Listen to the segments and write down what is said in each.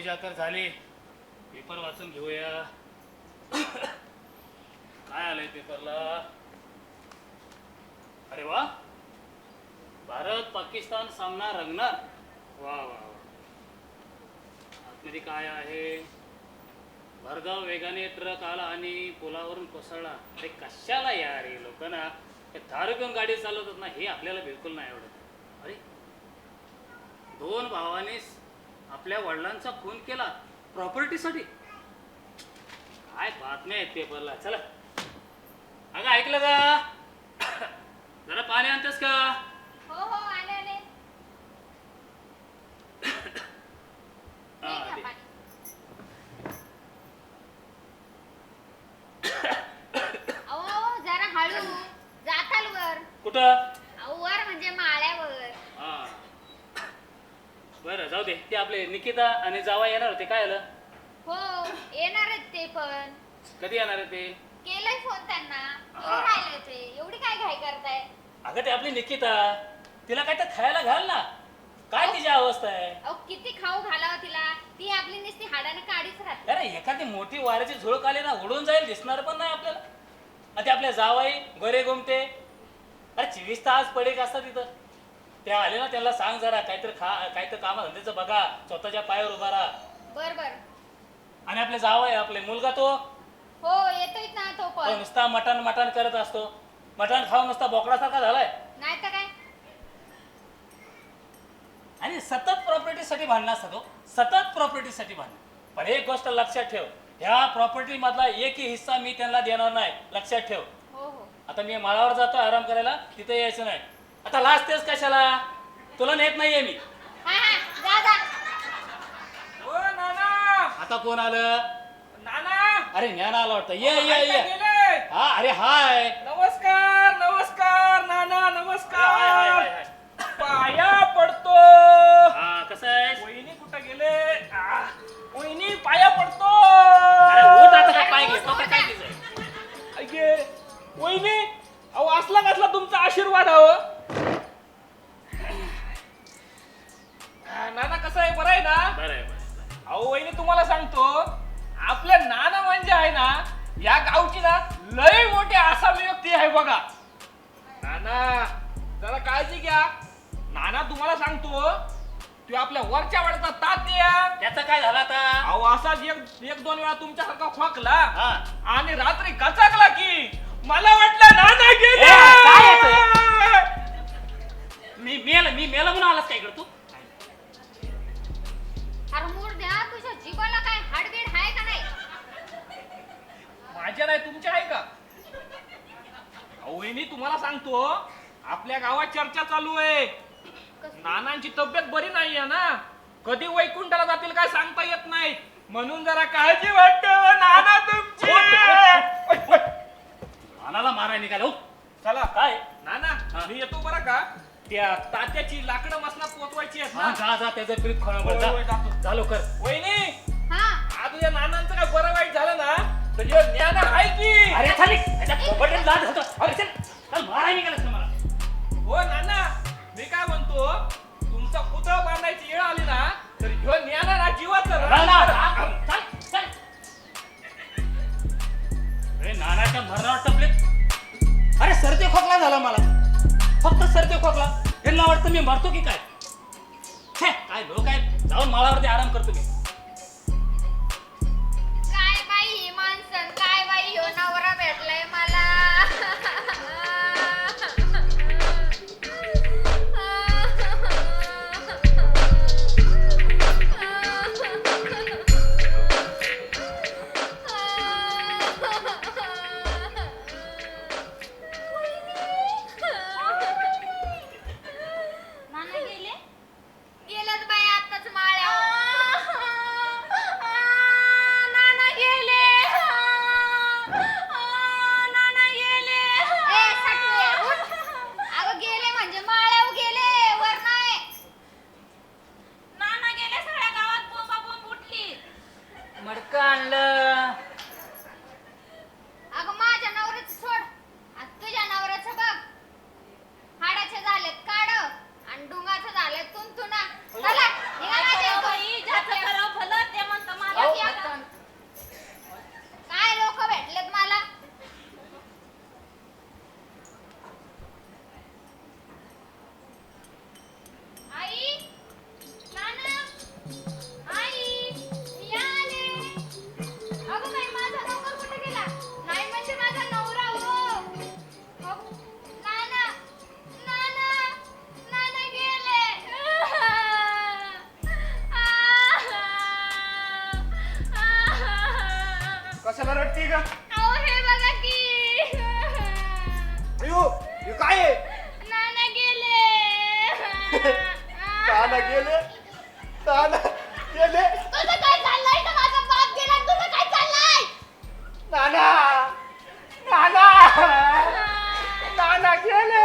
देवपूजा तर झाली. पेपर वाचून घेऊया. काय आलंय पेपरला? अरे वा. भारत पाकिस्तान सामना रंगणार. वा वा आतमध्ये काय आहे? भरधाव वेगाने ट्रक आला आणि पुलावरून कोसळला. अरे कशाला यार हे लोक ना? हे दारू घेऊन गाडी चालवतात ना हे आपल्याला बिलकुल नाही आवडत. अरे दोन भावाने आपल्या वडिलांचा खून केला प्रॉपर्टीसाठी काय बातम्या आहेत पेपरला चला. अगं ऐकलं का? जरा पाणी आणतेस का? हो हो हे घ्या दे. पाणी. अहो अहो, जरा हळू जाताल वर कुठं अहो, वर म्हणजे माळ्यावर हा बरं जाऊ दे ते आपले निकिता आणि जावा येणार होते काय आलं हो येणार ते पण. कधी येणार आहे ते? केलंय फोन त्यांना. येऊन राहिले ते एवढी काय घाई करताय? अगं ते आपली निकिता तिला काय तर खायला घाल ना. काय तिची अवस्था आहे? अहो किती खाऊ घालावं तिला. ती आपली नुसती हाडाने काढीच राहते. अरे एखादी मोठी वाऱ्याची झुळक आली ना उडून जाईल दिसणार पण नाही आपल्याला. आणि ते आपल्या जावाई गोरे गोमटे अरे चोवीस तास पडे का असतात तिथं? त्या आले ना त्याला सांग जरा काहीतरी खा काहीतरी कामधंद्याचं बघा स्वतःच्या पायावर उभा राहा. बर बर. आणि आपले जावाई आपले. मुलगा तो? हो येतोय ना तो तो पण नुसता मटण मटण करत असतो. मटण खाऊन नुसता बोकडासारखा झालाय. नाही तर काय? आणि सतत प्रॉपर्टीसाठी भांडणं असतं तो सतत प्रॉपर्टीसाठी भांडणं. पण एक गोष्ट लक्षात ठेव. ह्या प्रॉपर्टी मधला एकही हिस्सा मी त्यांना देणार नाही. लक्षात ठेव. हो हो. आता मी माळावर जातो आराम करायला. तिथे यायचं नाही. आता लाजतेस कशाला? तुला नेत नाहीये मी. हा हा जा जा. ओ नाना. आता कोण आलं? नाना. अरे ज्ञान आलं वाटतं. ये ये ये. गेले. हा अरे हाय. बघा. नाना जरा काळजी घ्या. नाना तुम्हाला सांगतो तू आपल्या वरच्या वाड्याचा तात द्या त्याचं काय झालं आता? अहो असाच एक एक दोन वेळा तुमच्यासारखा खोकला हा. आणि रात्री गचाकला की मला वाटलं नाना गेले. ए, काय मी मेला मी मेला म्हणून आलास का इकडे तू? अरे मूड द्या तुझ्या जीवाला काय हाडबीड आहे का नाही? माझ्या नाही तुमच्या आहे का? वहिनी तुम्हाला सांगतो आपल्या गावात चर्चा चालू आहे. नानांची तब्येत बरी नाहीये ना. कधी वैकुंठाला जातील काय सांगता येत नाही म्हणून जरा काळजी वाटत नाना तुमची. मानाला मारायला निघाला हो. चला. काय? नाना हा. मी येतो बरं का? त्या तात्याची लाकडं मसला पोचवायची आहेत हा ना जा जा त्याचं पीठ खोळा होय, होय, जातो. चालू कर वहिनी हा. आज या नानांचं काय बरं वाईट झालं ना? तर हे ज्ञान आहे की? अरे खाली होतो. निघालास ना मला. हो नाना मी काय म्हणतो तुमचा पुतळा बांधायची वेळ आली ना तर ह्यो जीवाचं. अरे नानाच्या मरणावर टपले. अरे खोकला झाला मला. फक्त खोकला. यांना वाटतं मी मरतो की काय? काय लोक आहेत. जाऊन माळावरती आराम करतो मी. नाना नाना नाना गेले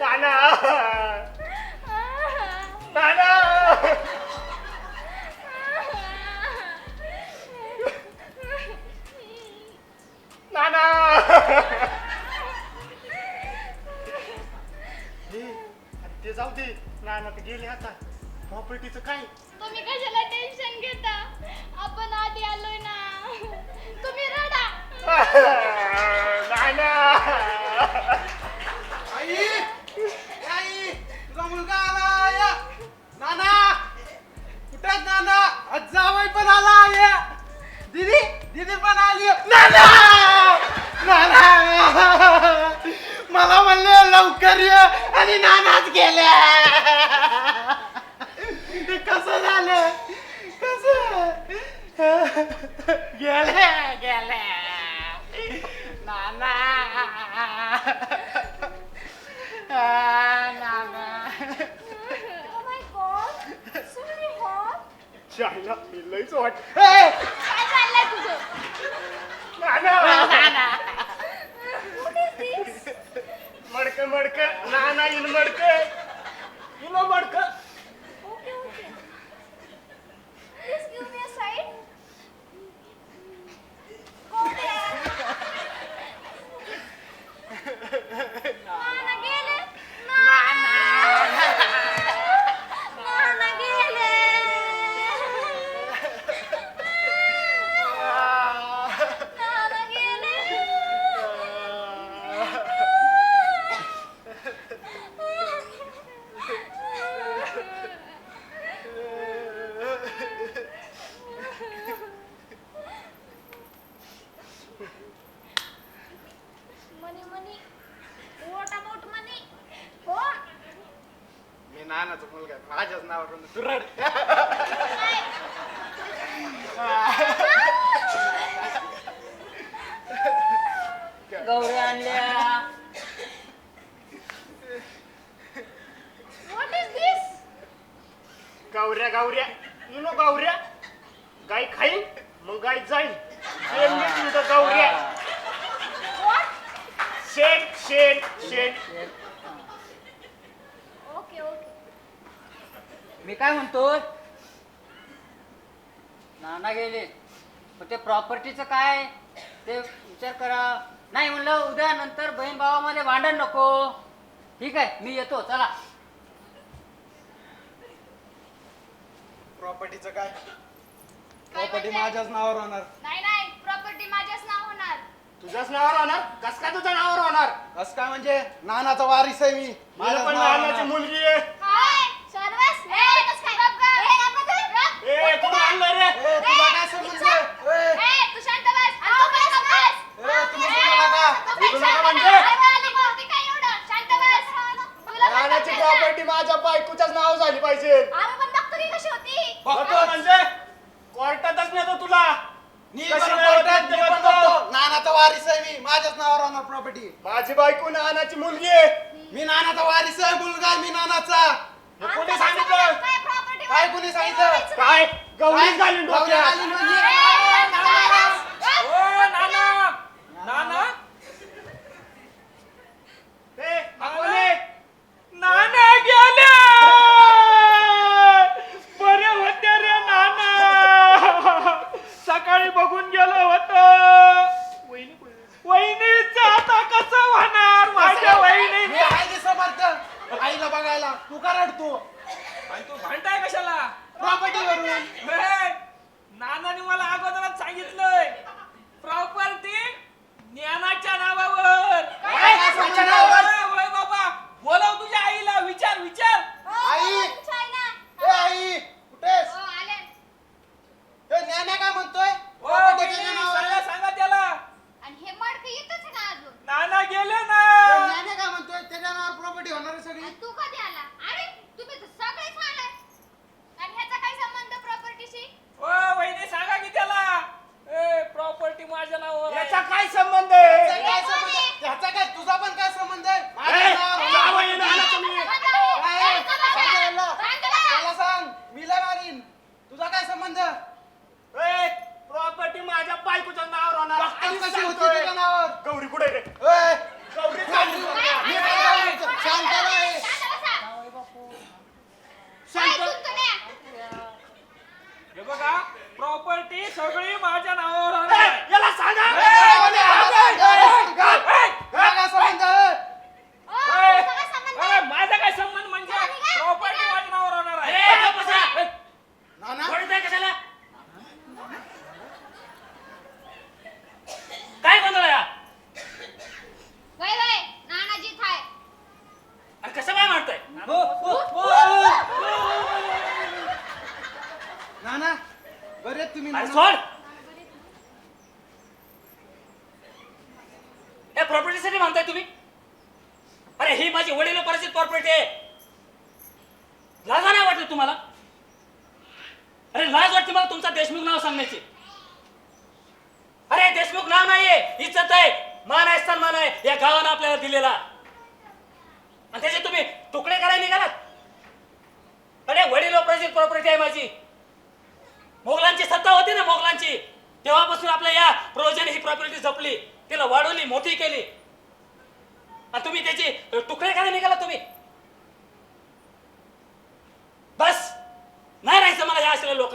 नाना नाना नाना हे, ते जाऊ दे नाना तर गेले आता प्रॉपर्टीचं काय? तुम्ही कशाला टेन्शन घेता? आपण आधी आलोय ना. तुम्ही रडा. नाना आई! आई! तुझा मुलगा आला. या. नाना! कुठे आहेत नाना? आज जावई पण आला या दीदी दीदी पण आली नाना! नाना! मला म्हणले लवकर ये. आणि नानाच गेले ते कसं झालं कसं गेले गेले नाना नाना Oh my god, sweetheart. चायला मी लईच वाट ए, काय चाललंय तुझं? नाना! मडक नाना इन मडक. इन मडक Okay, okay. Please give me a side. Go there. नाना गेले नाना नाना गेले नाना गेले मनी मनी वॉट अबाउट मनी हो मी नानाचा मुलगा आहे. माझ्याच नावावरून तू रड गौरी नाना गेले. मग ते प्रॉपर्टीचं काय? ते विचार करा. नाही म्हणलं उद्या नंतर बहीण भावामध्ये भांडण नको. ठीक आहे मी येतो. चला. प्रॉपर्टीचं काय? प्रॉपर्टी? माझ्याच नावावर होणार. नाही नाही प्रॉपर्टी माझ्याच नाव होणार. तुझ्याच नावावर होणार? कस काय तुझ्या नावावर होणार? असं काय म्हणजे? नानाचा वारीस आहे मी. मला माझ्याच पण नावावर लहानाची होणार. मुलगी आहे. हाय सर्वस ए कस काय गप ग ए गप बस ए कोण आणलं रे ए, तुला काय समजलं ए, ए तू शांत बस आणि तू पण शांत बस ए, तुम्ही बोलू नका. तू पण बोलू नका शांत म्हणजे? बस. अरे आली मोठी काय एवढं शांत बस तुला पण लहानाची समजेल ना? प्रॉपर्टी माझ्या बायकोच्याच नाव झाली पाहिजे आम्ही पण बघतो की कशी होती बघतो म्हणजे कोर्टातच नेतो तुला मी कशी पण नाही कोर्टात होत मी ते पण बघतो. बघतो. नानाचा वारीस आहे मी माझ्याच नावावर होणार प्रॉपर्टी माझी बायको लहानाची मुलगी आहे मी आहे मुलगा आहे मी नानाचा. हे कोणी सांगितलं? काय प्रॉपर्टी काय कोणी सांगितलं? काय? गवळीच घालून गवळी डोक्यात? ओ नाना नाना ए, हा कोण आहे? नाना गेले बरे होते रे नाना सकाळी बघून गेलो होतो वहिनीचं आता कसं होणार माझ्या मी वहिनी आहे समर्थ बघायला तू का रडतो? आणि तू भांडताय कशाला? प्रॉपर्टी वरून. हे, नानाने मला अगोदरच सांगितलंय. प्रॉपर्टी ज्ञानाच्या नावावर. काय? कशाच्या नावावर? होय, बाबा. बोलव तुझ्या आईला. विचार विचार. आई! ए आई. कुठेस? हो आले. ए, ज्ञान्या काय म्हणतोय? ओ वहिनी, सांगा सांगतोय. गौरी कुठे रे अरे लाज वाटते मला तुमचा देशमुख नाव सांगण्याची. अरे देशमुख नाव नाहीये इज्जत आहे. मान आहे सन्मान आहे. या गावानं आपल्याला दिलेला. आणि त्याचे तुम्ही तुकडे करायला निघालात? अरे वडील प्रॉपर्टी आहे माझी. मोगलांची सत्ता होती ना मोगलांची. तेव्हापासून आपल्या या प्रोजन ही प्रॉपर्टी जपली. तिला वाढवली मोठी केली. आणि तुम्ही त्याची तुकडे करायला निघाला तुम्ही बस नाही राहायचं मला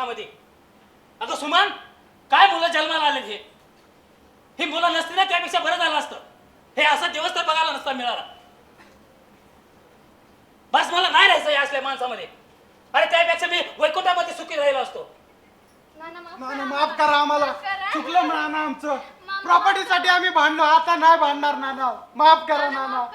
या असलेल्या लोकांमध्ये अगं सुमान काय मुलं जन्माला आले हे? ही मुलं नसती ना त्यापेक्षा बरं झालं असतं. हे असा दिवस तर बघायला नसता मिळाला. बस मला नाही राहायचं या असल्या माणसामध्ये. अरे त्यापेक्षा मी वैकुंठामध्ये सुखी राहिलो असतो. नाना माफ नाना करा माफ करा आम्हाला. चुकलं नाना आमचं. प्रॉपर्टीसाठी आम्ही भांडलो आता नाही भांडणार नाना. माफ करा नाना,